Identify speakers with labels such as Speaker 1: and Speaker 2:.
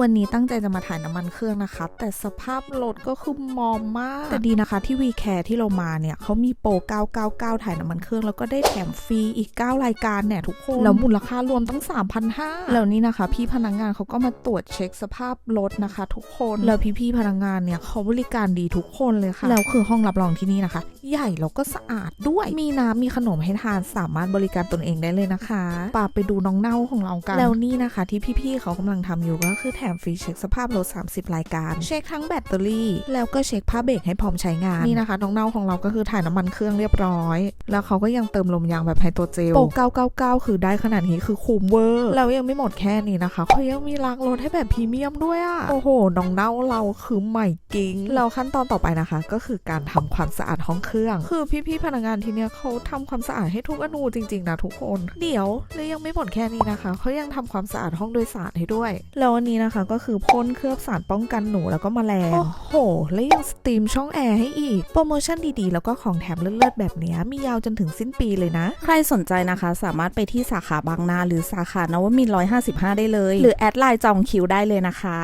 Speaker 1: วันนี้ตั้งใจจะมาถ่ายน้ำมันเครื่องนะคะ แต่สภาพรถก็คือมอมมาก แต่ดีนะคะที่วีแคร์ที่เรามาเนี่ยเขามีโปร 999 ถ่ายน้ำมันเครื่อง แล้วก็ได้แถมฟรีอีก 9 รายการเนี่ยทุกคน แล้วมูลค่ารวมตั้ง 3,500แล้วนี่นะคะ พี่พนักงานเขาก็มาตรวจเช็คสภาพรถนะคะ ทุกคน แล้วพี่ๆพนักงานเนี่ยเขาบริการดีทุกคนเลยค่ะ แล้วคือห้องรับรองที่นี่นะคะ ใหญ่แล้วก็สะอาดด้วย มีน้ำมีขนมให้ทานสามารถบริการตนเองได้เลยนะคะปาไปดูน้องเน่าของเรากัน แล้วนี่นะคะ ที่พี่ๆเขากำลังทำอยู่ก็คือแถมฟรีเช็คสภาพรถ 30 รายการ เช็คทั้งแบตเตอรี่ แล้วก็เช็คผ้าเบรกให้พร้อมใช้งาน นี่นะคะ น้องเน่าของเราก็คือถ่ายน้ำมันเครื่องเรียบร้อย แล้วเขาก็ยังเติมลมยางแบบไฮโตรเจลโปร999 คือได้ขนาดนี้คือคุ้มเวอร์ แล้วยังไม่หมดแค่นี้นะคะเขายังมีล้างรถให้แบบพรีเมียมด้วยอะโอ้โห น้องเน่าเราคือใหม่กิ้งแล้วขั้นตอนต่อไปนะคะ ก็คือการทำความสะอาดห้องเครื่อง คือพี่ๆพนักงานที่เนี้ยเขาทำความสะอาดให้ทุกอนูจริงๆนะทุกคน เดี๋ยวแล้วยังไม่หมดแค่นี้นะคะเขายังทำความสะอาดห้องโดยสารให้ด้วย แล้วอันนี้นะคะ ก็คือพ่นเคลือบสารป้องกันหนูแล้วก็แมลง โอ้โห และยังสตรีมช่องแอร์ให้อีก โปรโมชั่นดีๆ แล้วก็ของแถมเลิศๆแบบเนี้ยมียาวจนถึงสิ้นปีเลยนะ
Speaker 2: ใครสนใจนะคะ สามารถไปที่สาขาบางนาหรือสาขานวมินทร์155ได้เลย หรือแอดไลน์จองคิวได้เลยนะคะ